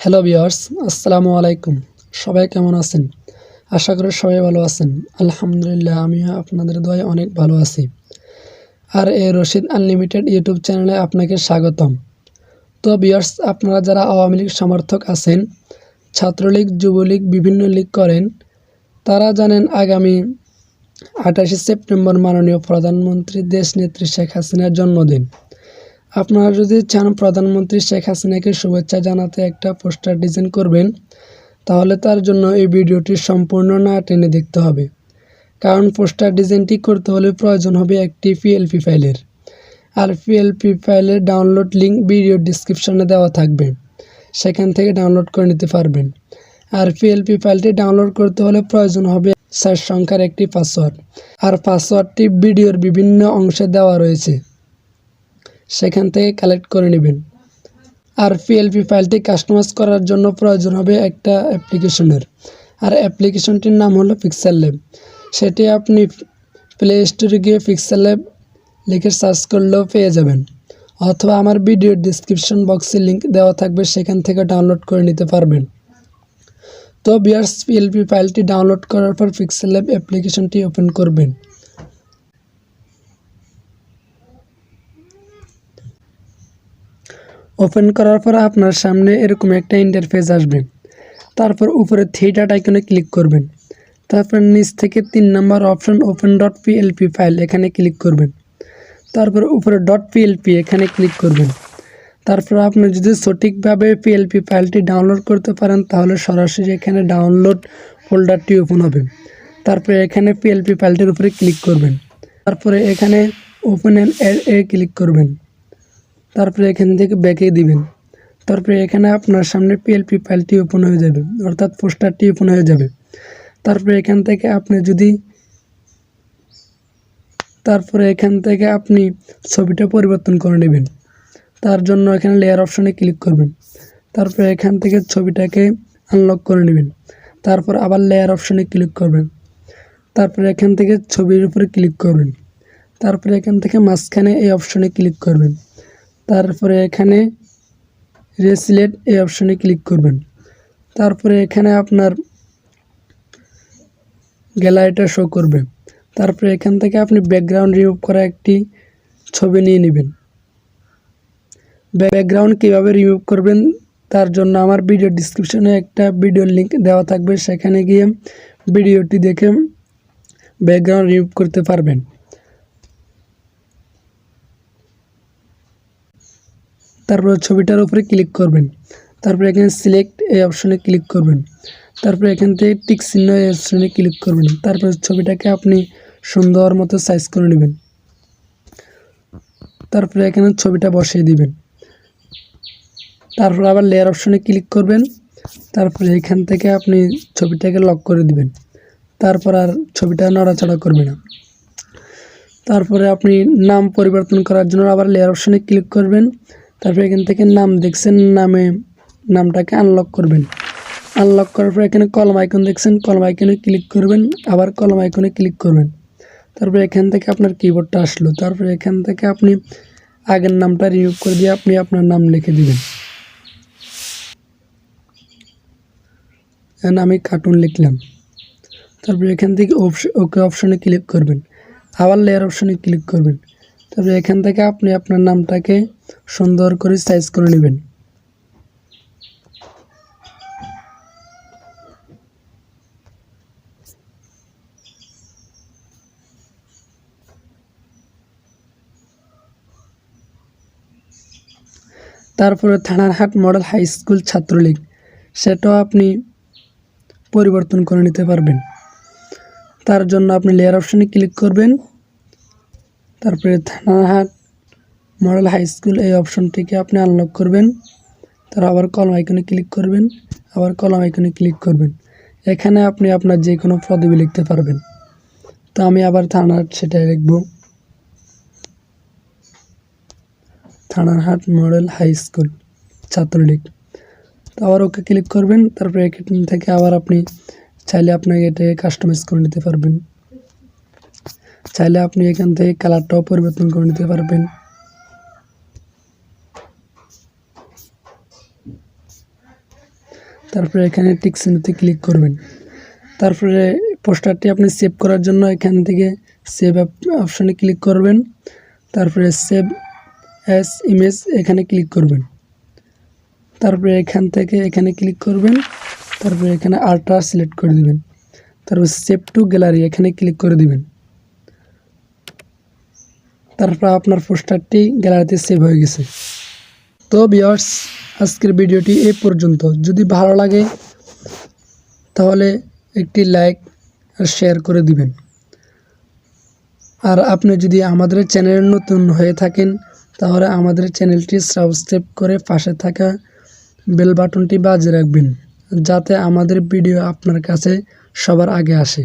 Hello বিয়ার্স আসসালামু আলাইকুম সবাই কেমন আছেন? আশা করি সবাই ভালো আছেন। আলহামদুলিল্লাহ, আমিও আপনাদের দোয়ায় অনেক ভালো আছি। আর এই রশিদ আনলিমিটেড ইউটিউব চ্যানেলে আপনাকে স্বাগতম। তো বিয়ার্স আপনারা যারা আওয়ামী লীগ সমর্থক আছেন, ছাত্রলীগ, যুবলীগ, বিভিন্ন লীগ করেন, তারা জানেন আগামী আঠাশে সেপ্টেম্বর মাননীয় প্রধানমন্ত্রী দেশনেত্রী শেখ হাসিনার জন্মদিন। আপনারা যদি চান প্রধানমন্ত্রী শেখ হাসিনাকে শুভেচ্ছা জানাতে একটা পোস্টার ডিজাইন করবেন, তাহলে তার জন্য এই ভিডিওটি সম্পূর্ণ না টেনে দেখতে হবে। কারণ পোস্টার ডিজাইনটি করতে হলে প্রয়োজন হবে একটি পিএলপি ফাইলের। আর পিএলপি ফাইলের ডাউনলোড লিঙ্ক ভিডিও ডিসক্রিপশনে দেওয়া থাকবে। সেখান থেকে ডাউনলোড করে নিতে পারবেন। আর পিএলপি ফাইলটি ডাউনলোড করতে হলে প্রয়োজন হবে চার সংখ্যার একটি পাসওয়ার্ড। আর পাসওয়ার্ডটি ভিডিওর বিভিন্ন অংশে দেওয়া রয়েছে। সেখান থেকে কালেক্ট করে নেবেন। আর পিএলপি ফাইলটি কাস্টমাইজ করার জন্য প্রয়োজন হবে একটা অ্যাপ্লিকেশনের আর অ্যাপ্লিকেশনটির নাম হলো পিক্সেল ল্যাব সেটি আপনি প্লে স্টোরে গিয়ে পিক্সেল ল্যাব লিখে সার্চ করলেও পেয়ে যাবেন। অথবা আমার ভিডিও ডিসক্রিপশন বক্সে লিংক দেওয়া থাকবে, সেখান থেকে ডাউনলোড করে নিতে পারবেন। তো বিয়ার্স পিএলপি ফাইলটি ডাউনলোড করার পর পিক্সেল ল্যাব অ্যাপ্লিকেশনটি ওপেন করবেন। ওপেন করার পর আপনার সামনে এরকম একটা ইন্টারফেস আসবে। তারপর উপরে থিয়েটার আইকনে ক্লিক করবেন। তারপর নিচ থেকে তিন নম্বর option open dot PLP file এখানে ক্লিক করবেন। তারপর উপরে ডট পিএলপি এখানে ক্লিক করবেন। তারপর আপনি যদি সঠিকভাবে পিএলপি ফাইলটি ডাউনলোড করতে পারেন, তাহলে সরাসরি এখানে ডাউনলোড ফোল্ডারটি ওপেন হবে। তারপরে এখানে পিএলপি ফাইলটির উপরে ক্লিক করবেন। তারপরে এখানে ওপেন এ ক্লিক করবেন। তারপরে এখান থেকে ব্যাকে দিবেন। তারপরে এখানে আপনার সামনে পিএলপি ফাইলটি ওপেন হয়ে যাবে, অর্থাৎ পোস্টারটি ওপেন হয়ে যাবে। তারপরে এখান থেকে আপনি যদি তারপরে এখান থেকে আপনি ছবিটা পরিবর্তন করে নেবেন, তার জন্য এখানে লেয়ার অপশনে ক্লিক করবেন। তারপরে এখান থেকে ছবিটাকে আনলক করে নেবেন, তারপর আবার লেয়ার অপশনে ক্লিক করবেন। তারপরে এখান থেকে ছবির উপরে ক্লিক করবেন। তারপরে এখান থেকে মাঝখানে এই অপশনে ক্লিক করবেন। তারপরে এখানে রেসিলেট এই অপশনে ক্লিক করবেন। তারপরে এখানে আপনার গ্যালারিটা শো করবে। তারপরে এখান থেকে আপনি ব্যাকগ্রাউন্ড রিমুভ করা একটি ছবি নিয়ে নেবেন। ব্যাকগ্রাউন্ড কীভাবে রিমুভ করবেন তার জন্য আমার ভিডিও ডিসক্রিপশনে একটা ভিডিও লিঙ্ক দেওয়া থাকবে। সেখানে গিয়ে ভিডিওটি দেখে ব্যাকগ্রাউন্ড রিমুভ করতে পারবেন। তারপর ছবিটার উপরে ক্লিক করবেন। তারপরে এখানে সিলেক্ট এই অপশনে ক্লিক করবেন। তারপরে এখান থেকে টিক চিহ্ন এই অপশনে ক্লিক করবেন। তারপরে ছবিটাকে আপনি সুন্দর মতো সাইজ করে নেবেন। তারপরে এখানে ছবিটা বসিয়ে দিবেন। তারপর আবার লেয়ার অপশনে ক্লিক করবেন। তারপরে এখান থেকে আপনি ছবিটাকে লক করে দিবেন। তারপর আর ছবিটা নড়াচড়া করবে না। তারপরে আপনি নাম পরিবর্তন করার জন্য আবার লেয়ার অপশনে ক্লিক করবেন। তারপরে এখান থেকে নাম দেখছেন নামে, নামটাকে আনলক করবেন। আনলক করার পর এখানে কলম আইকন দেখছেন কলম আইকনে ক্লিক করবেন, আবার কলম আইকনে ক্লিক করবেন। তারপরে এখান থেকে আপনার কিবোর্ডটা আসলো। তারপরে এখান থেকে আপনি আগের নামটা রিমুভ করে দিয়ে আপনি আপনার নাম লিখে দিবেন। আমি কার্টুন লিখলাম। তারপরে এখান থেকে ওকে অপশনে ক্লিক করবেন। আবার লেয়ার অপশনে ক্লিক করবেন। তারপরে এখান থেকে আপনি আপনার নামটাকে সুন্দর করে সাইজ করে নেবেন। তারপরে Thanarhat model high school Chhatra League, সেটাও আপনি পরিবর্তন করে নিতে পারবেন। তার জন্য আপনি লেয়ার অপশানে ক্লিক করবেন। তারপরে থানারহাট মডেল হাই স্কুল এই অপশনটিকে আপনি আনলক করবেন। তার আবার কলম আইকনে ক্লিক করবেন। আবার কলম আইকনে ক্লিক করবেন। এখানে আপনি আপনার যে কোনো পদবি লিখতে পারবেন। তো আমি আবার থানাহাট সেটাই লিখব। Thanarhat model high school, Chhatra League. তো আবার ওকে ক্লিক করবেন। তারপরে এখান থেকে আবার আপনি চাইলে আপনাকে এটাকে কাস্টমাইজ করে নিতে পারবেন। চাইলে আপনি এখান থেকে কালারটাও পরিবর্তন করে নিতে পারবেন। তারপরে এখানে টিক ক্লিক করবেন। তারপরে পোস্টারটি আপনি সেভ করার জন্য এখান থেকে সেভ অপশানে ক্লিক করবেন। তারপরে সেভ অ্যাস ইমেজ এখানে ক্লিক করবেন। তারপরে এখান থেকে এখানে ক্লিক করবেন। তারপরে এখানে আল্ট্রা সিলেক্ট করে দিবেন। তারপর সেভ টু গ্যালারি এখানে ক্লিক করে দিবেন। তারপর আপনার পোস্টারটি গ্যালারিতে সেভ হয়ে গেছে। তো বিয়ার্স আজকের ভিডিওটি এই পর্যন্ত। যদি ভালো লাগে, তাহলে একটি লাইক আর শেয়ার করে দিবেন। আর আপনি যদি আমাদের চ্যানেলে নতুন হয়ে থাকেন, তাহলে আমাদের চ্যানেলটি সাবস্ক্রাইব করে পাশে থাকা বেল বাটনটি বাজিয়ে রাখবেন, যাতে আমাদের ভিডিও আপনার কাছে সবার আগে আসে।